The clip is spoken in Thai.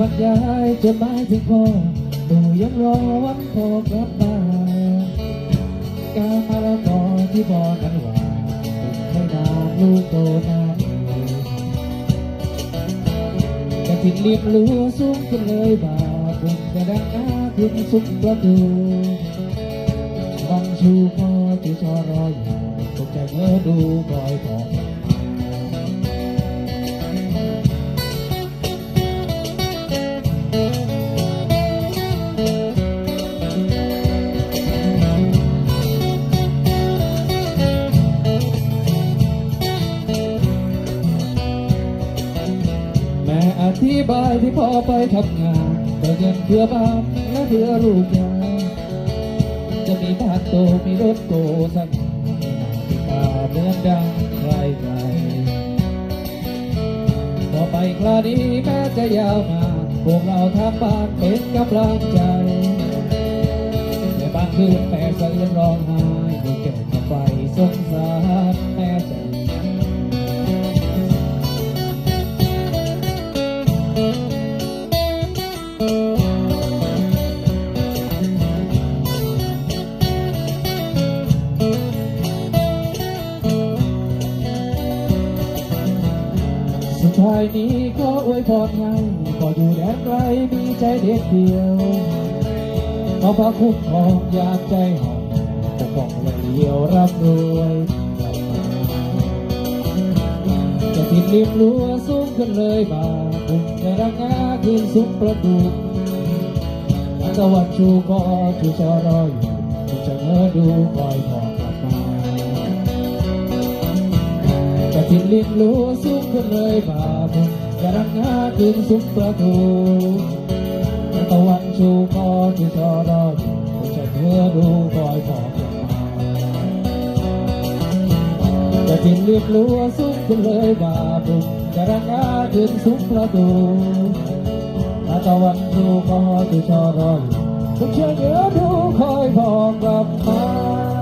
บรรยายจดหมายถึงพ่อหนูยังรอวันพ่อกลับบ้าการมาละกอกที่บอกกันว่าเป็นไม่นานลูกโตนานกระถิ่นเรียบรู้สูงขึ้นเลยบ่าบุญกระดังหน้าขึ้นสุดประตูบังชูพ่อที่ชอรออยู่ตกใจเมื่อดูบอยของ อธิบายที่พ่อไปทำงานเพื่เงินเพื่อบ้านและเพื่อลูกยาจะมีบ้านโตมีรถโตสักที่ตาเมือนดังใครใครต่อไปคราวนี้แม้จะยาวนานพวกเราทำบ้านเป็นกำลังใจแต่บางคืนแม่สะอื้นร้องไห้ สุดท้ายนี้ขออวยพรให้ขออยู่แดนไกลมีใจเด็กเดียวขอพระคุ้มครองยามใจหอมปกป้องและเลี้ยวรับรวยจะติดริมรั้วสูงขึ้นเลยมาบุญกระดังงาขึ้นสุดประตูตะวันชูก็ชูชอรออยู่จะเงอดูคอยพอกลับมา ทิ้งลิ้นรู้สูงขึ้นเลยบาบุญกระังงาขึ้นสุดประตูตะวันชูคอที่ชอรออยู่คงจะเพื่อดูคอยพอกลับมาจะทิ้งลิ้นรู้สูงขึ้นเลยบาบุญกระังงาขึ้นสุดประตูตะวันชูคอที่ชอรออยู่คงจะเพื่อดูคอยพอกลับมา